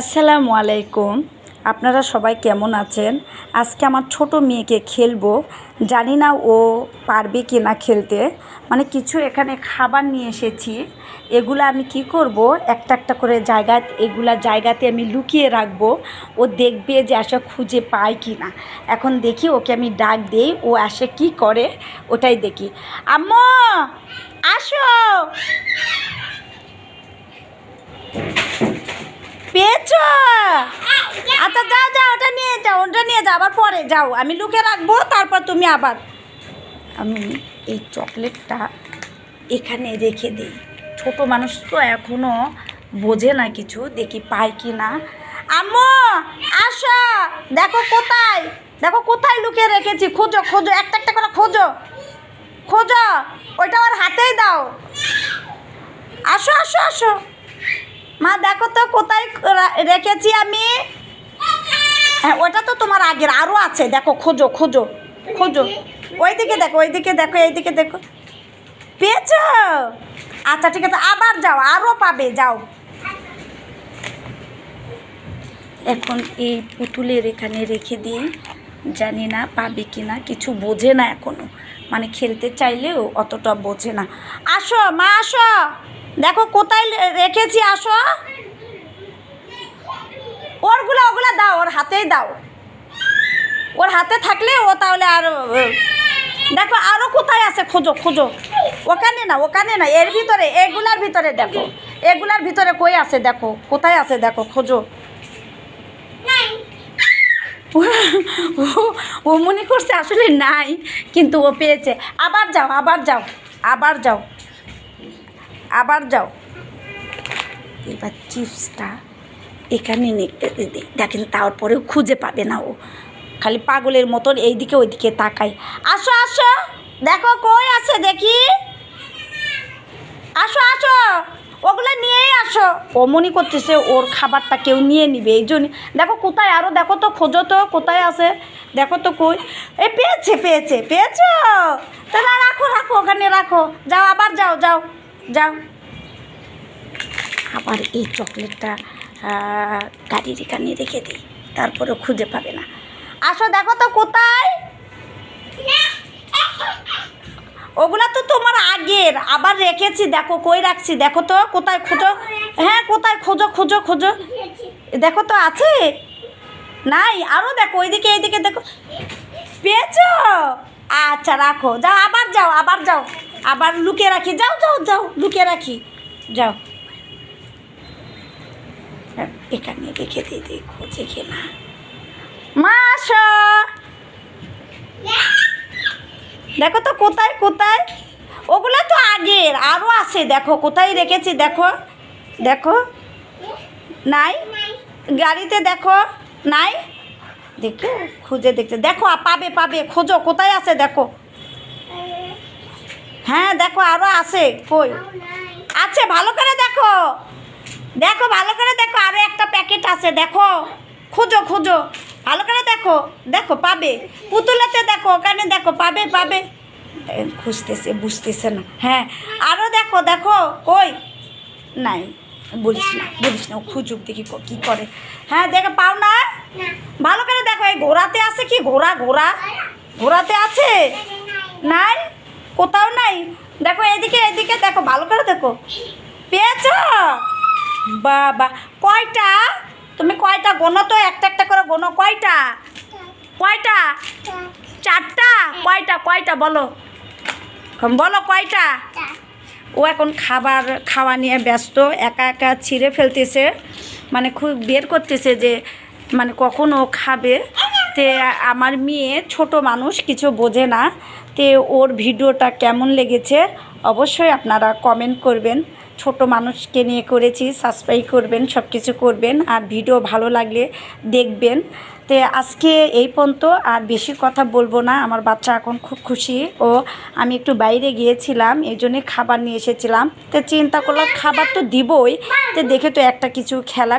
আসসালামু আলাইকুম। আপনারা সবাই কেমন আছেন? আজকে আমার ছোট মেয়েকে খেলব। জানি না ও পারবে কি না খেলতে। মানে কিছু এখানে খাবার নিয়ে এসেছি। এগুলো আমি কি করব? একটা একটা করে জায়গা, এগুলা জায়গাতে আমি লুকিয়ে রাখব। ও দেখবে যে আসে খুঁজে পায় কি না। এখন দেখি ওকে আমি ডাক দেই, ও আসে কি করে, ওটাই দেখি। আম্মা, আসো। নিয়ে যাও, আবার পরে যাও। আমি লুকে রাখব, তারপর তুমি আবার। আমি এই চকলেটটা এখানে রেখে দিই। ছোট মানুষ তো এখনও বোঝে না কিছু, দেখি পায় কি না। আম্মু, আসো। দেখো কোথায় দেখো কোথায় লুকিয়ে রেখেছি। খোঁজো খোঁজো, একটা একটা করে খোঁজো। খোঁজো, ওইটা ওর হাতেই দাও। আসো আসো আসো। মা, দেখো তো কোথায় রেখেছি আমি। হ্যাঁ ওটা তো তোমার আগের আরও আছে। দেখো, খোঁজো খোঁজো খোঁজো। ওইদিকে দেখো ওইদিকে দেখো, এইদিকে দেখো। পেয়েছ? আচ্ছা ঠিক আছে, আবার যাও আরও পাবে, যাও। এখন এই পুতুলের এখানে রেখে দিয়ে জানি না পাবে কি না কিছু বোঝে না এখনও। মানে খেলতে চাইলেও অতটা বোঝে না। আসো, মা, আসো। দেখো, কোথায় রেখেছি, আসো। ওরগুলো ওগুলো দাও, ওর হাতেই দাও। ওর হাতে থাকলে ও তাহলে আর দেখো আরও কোথায় আছে, খোঁজো খোঁজো। ওখানে না ওখানে না, এর ভিতরে, এগুলার ভিতরে দেখো। এগুলার ভিতরে কই আছে দেখো, কোথায় আছে দেখো, খোঁজো। ও- মনে করছে আসলে নাই, কিন্তু ও পেয়েছে। আবার যাও আবার যাও আবার যাও। আবার যাও। এবার চিপসটা এখানে এ- এ- এ- দেখেন তারপরেও খুঁজে পাবে না ও। খালি পাগলের মতন এইদিকে ওইদিকে তাকাই আসো আসো। দেখো কই আছে দেখি। আসো আসো। ওগুলো নিয়েই আসো। ও মনে করতেছে, ওর খাবারটা কেউ নিয়ে নিবে। এই জন্য দেখো কোথায় আরও দেখো তো, খোঁজো তো, কোথায় আছে? দেখো তো কই এই পেয়েছে পেয়েছে, পেয়েছ? তাহলে রাখো রাখো, ওখানে রাখো। যাও, আবার যাও যাও যাও। আবার এই চকলেটটা গাড়ির এখানে রেখে দিই তারপরে খুঁজে পাবে না। আসো দেখো তো কোথায়। ওগুলা তো তোমার আগের আবার রেখেছি দেখো কই রাখছি দেখো তো কোথায় খোঁজো। হ্যাঁ কোথায় খোঁজো খোঁজো খোঁজো। দেখো তো আছে। নাই আরও দেখো ওইদিকে এইদিকে দেখো। পেয়েছ? আচ্ছা রাখো। যাও আবার যাও আবার যাও। আবার লুকিয়ে রাখি। যাও যাও যাও লুকিয়ে রাখি। যাও। হ্যাঁ, এখানে রেখে দিয়ে দিই খোঁজে কিনা মা। আসো। দেখো তো কোথায় কোথায়? ওগুলো তো আগের আরও আছে দেখো কোথায় রেখেছি দেখো। দেখো। নাই? গাড়িতে দেখো। নাই? দেখো খুঁজে দেখছে। দেখো পাবে পাবে খোঁজো কোথায় আছে দেখো। হ্যাঁ দেখো আরও আছে কই? আছে ভালো করে দেখো। দেখো, ভালো করে দেখো আরও একটা প্যাকেট আছে, দেখো। খুঁজো খুঁজো। ভালো করে দেখো দেখো, পাবে। পুতুলাতে দেখো, ওখানে দেখো, পাবে পাবে। খুঁজতেছে, বুঝতেছে না। হ্যাঁ আরও দেখো দেখো, কই? নাই, বলিস না বলিস না, ও খুঁজুক দেখি ক- করে। হ্যাঁ দেখো পাও না? ভালো করে দেখো, এই ঘোড়াতে আছে কি? ঘোড়া ঘোড়া। ঘোড়াতে আছে? নাই? কোথাও নাই? দেখো, এদিকে এদিকে দেখো, ভালো করে দেখো। পেয়েছ? বাবা, কয়টা? তুমি কয়টা গোনো তো? একটা একটা করে গোনো। কয়টা? কয়টা? চারটা? কয়টা? কয়টা বলো। বলো কয়টা? ও এখন খাবার খাওয়া নিয়ে ব্যস্ত, একা একা ছিঁড়ে ফেলতেছে। মানে খুব বের করতেছে যে মানে কখন ও খাবে। তে আমার মেয়ে ছোট মানুষ, কিছু বোঝে না। তে ওর ভিডিওটা কেমন লেগেছে? অবশ্যই আপনারা কমেন্ট করবেন। ছোট মানুষকে নিয়ে করেছি সাবস্ক্রাইব করবেন সব কিছু করবেন আর ভিডিও ভালো লাগলে দেখবেন। তো আজকে এই পর্যন্ত, আর বেশি কথা বলব না, আমার বাচ্চা এখন খুব খুশি। ও, আমি একটু বাইরে গিয়েছিলাম, এই জন্যে খাবার নিয়ে এসেছিলাম। তো চিন্তা করলাম, খাবার তো দিবই, তো দেখে তো একটা কিছু খেলা